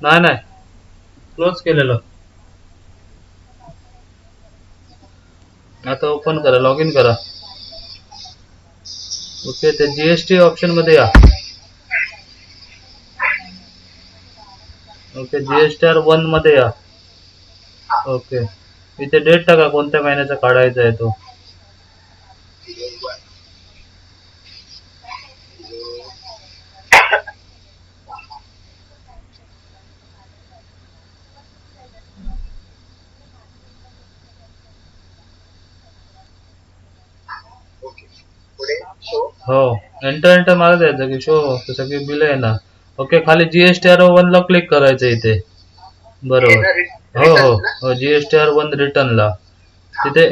नाही नाही. क्लोज केलेलं. आता ओपन करा लॉग इन करा. ओके ते जीएसटी ऑप्शनमध्ये या. ओके जीएसटी आर वनमध्ये या. ओके. इथे डेट टाका कोणत्या महिन्याचा काढायचा आहे तो ओके पुढे शो हो. एंटर एंटर मारत द्यायचं की शो सगळी बिल येणार ओके खाली जीएसटी आर वन ला क्लिक करायचं इथे. बरोबर. हो हो. हो जीएसटी आर वन रिटर्नला तिथे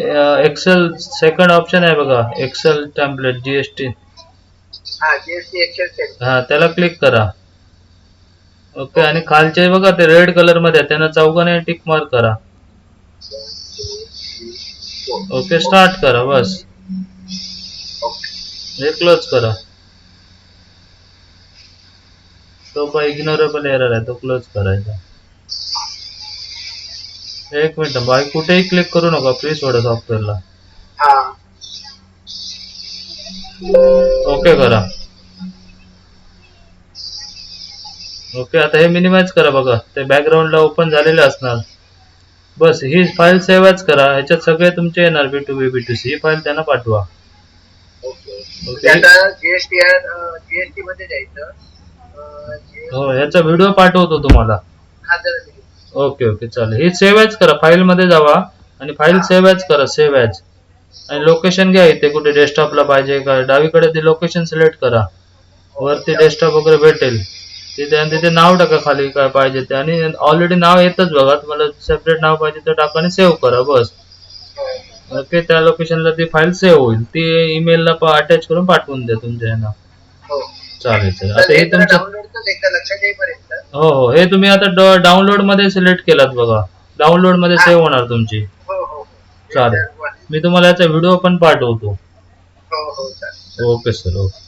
एक्सेल सेकंड ऑप्शन आहे बघा. एक्सेल टेम्पलेट जीएसटी हा हा त्याला क्लिक करा. ओके आणि खालचे बघा ते रेड कलरमध्ये त्यांना चौघाने टिक मार्क करा. ओके स्टार्ट करा बस. हे क्लोज करा. तो पण इग्नोरेबल एरर आहे तो क्लोज करायचा. एक मिनिट बाई कुठेही क्लिक करू नका फ्री सोडा सॉफ्टवेअरला हा. ओके करा. ओके आता हे मिनिमाइज करा बघा. ते बॅकग्राऊंडला ओपन झालेले असणार. बस ही फाईल सेव्हच करा. ह्याच्यात सगळे तुमचे येणार B to B B to C he file त्यांना पाठवा. ओके. ओके. आता जीएसटी जीएसटी मध्ये जायचं अं, GST हो ह्याचा व्हिडिओ पाठवतो तुम्हाला. हा जरा. ओके ओके चालेल. ही सेव्ह ॲज करा फाईल मध्ये जावा आणि फाईल सेव्ह ॲज करा सेव्ह ॲज आणि लोकेशन घ्या इथे कुठे डेस्कटॉपला पाहिजे का? डावीकडे ते लोकेशन सिलेक्ट करा. वरती डेस्कटॉप वगैरे भेटेल. तिथे आणि तिथे नाव टाका खाली काय पाहिजे ते. आणि ऑलरेडी नाव येतच बघा. तुम्हाला सेपरेट नाव पाहिजे तर टाका आणि सेव्ह करा बस. ओके त्या लोकेशनला ती फाईल सेव्ह होईल. ती ईमेलला अटॅच करून पाठवून द्या तुमच्या यांना. हो. चालेल चालेल. आता हे तुमचं डाउनलोडच एकदा लक्षात येईपर्यंत. हो हो. हे तुम्ही आता डाउनलोडमध्ये सिलेक्ट केलात बघा. डाउनलोडमध्ये सेव्ह होणार तुमची. हो हो चालेल. मी तुम्हाला याचा व्हिडिओ पण पाठवतो. हो हो चालेल. Okay sir okay. हो